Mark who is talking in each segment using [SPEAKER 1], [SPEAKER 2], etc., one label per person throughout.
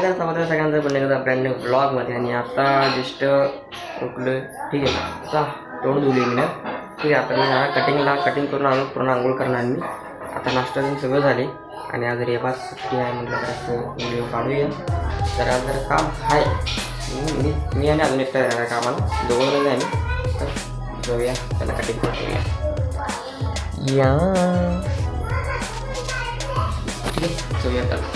[SPEAKER 1] त्याला समजा सगळ्यांचं पण एकदा ब्रँड न्यू ब्लॉगमध्ये आणि आता जस्ट उठलं ठीक आहे. आता तोंड धुली मी ठीक आहे आता मी जरा कटिंगला कटिंग करून आलो पूर्ण आंघोळ करणार मी. आता नाश्ता दिन सगळं झाले. आणि आज रेबा सुट्टी आहे म्हटलं तर व्हिडिओ काढूया. तर आज जरा काम आहे. मी- मी आणि अजून एकटा येणार कामाला. दोघं आहे आम्ही तर जाऊया त्याला कटिंग करूया या. ठीक आहे जाऊया त्याला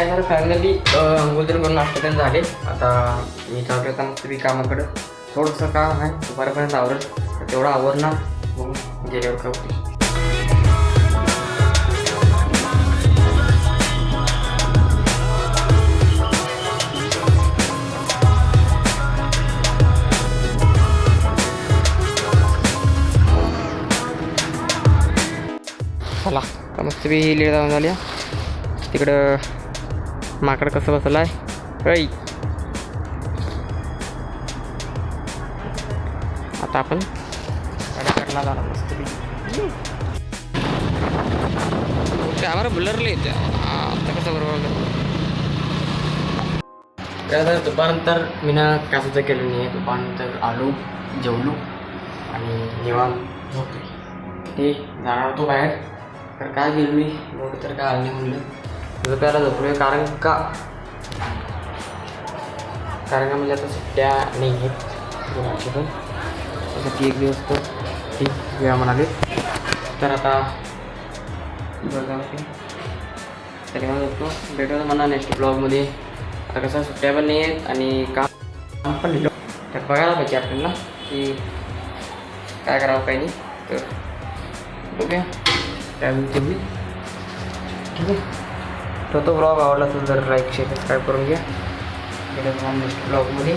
[SPEAKER 1] काय झालं फायनली अंगोदर करून नाश्ता झाले. आता मी चालू आता मस्त तुम्ही कामाकडं. थोडंसं काम आहे दुपारपर्यंत आवरत तेवढं आवरणार मग गेल्यावर काय चला मस्त बी लेट जाऊन झाल्या. तिकडं माकड कसं बसलाय? आहे ऐ. आता आपण गाड्याकडला जाणार मस्त कॅमेरा ब्लरले येते आता कसं बरोबर दुपारनंतर मी ना कासाचं केलं नाही. आहे दुपारनंतर आलो जेवलो आणि निवांत झोपलो. ते जाणार होतो बाहेर. तर काय गेलो मी? मोठं तर काय आलं नाही म्हणलं. झोपायला झोपलोय कारण का? कारण का म्हणजे आता सुट्ट्या नाही आहेत दोघांचे पण त्यासाठी एक दिवस तर ठीक वेळा म्हणाले. तर आता बघा की. तरी मला झोपतो म्हणा नेक्स्ट ब्लॉगमध्ये आता कसं सुट्ट्या पण नाही आहेत आणि काम पण दिलं तर बघायला पाहिजे आपल्याला की काय करावं काही नाही. तर बघूया. काय ठीक आहे? तर तो ब्लॉग आवडला तर जर लाईक शेअर सबस्क्राईब करून घ्या. नेक्स्ट ब्लॉगमध्ये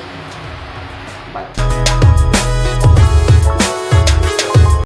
[SPEAKER 1] बाय